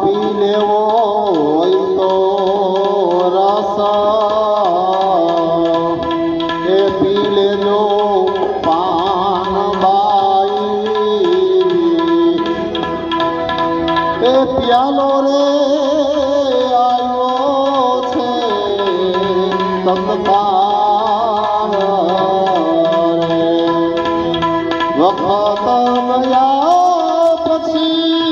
પી લેવો તો રસ. એ પી લેજો પાન બાઈ. એ પ્યાલો રે આવ્યો છે તત્કાળ રે. વખત પછી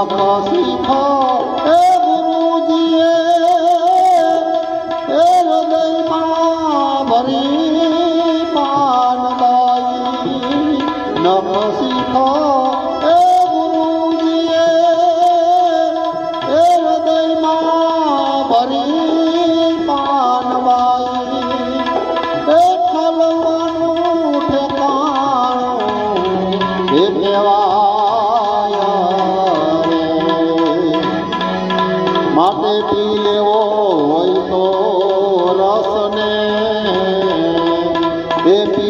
નખ શીખ એ ગુરુજીએ એ હૃદયમાં ભરી પાનબાઈ નખ શીખ એ ગુરુજીએ એ હૃદયમાં ભરી એ કહેવાય એ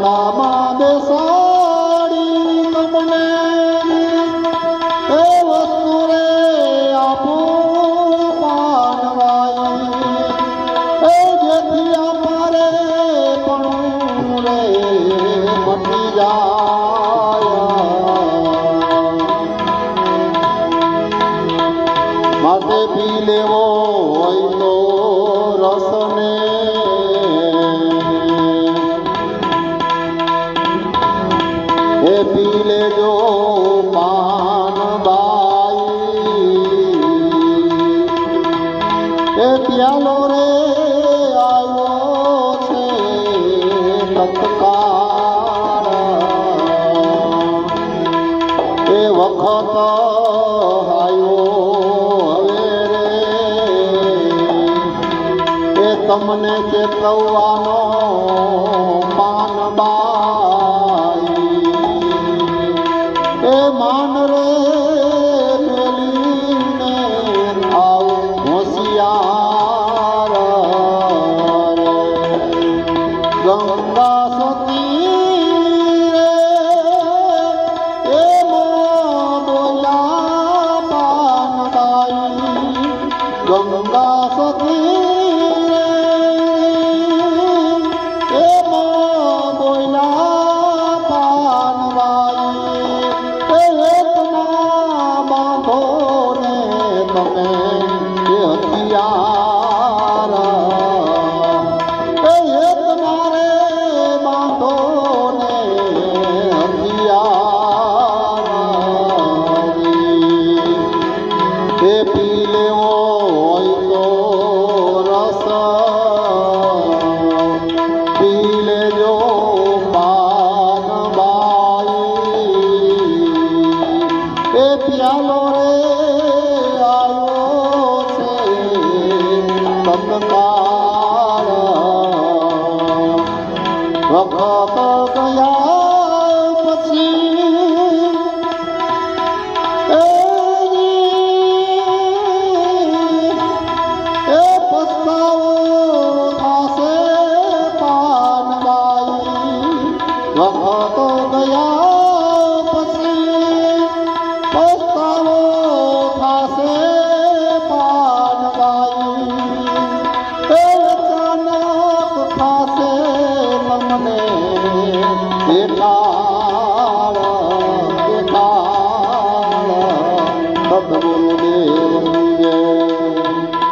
ઘોડામાં બેસાડી તમને એ વસ્તુ રે આપું પાનબાઈ એ જેથી અમારે પણ રે મટી જાય. એ પ્યાલો રે, આવ્યો છે તત્કાળ એ વખત આવ્યો હવે રે. તમને ચેતવવાનો પાન બા Gopal Gaya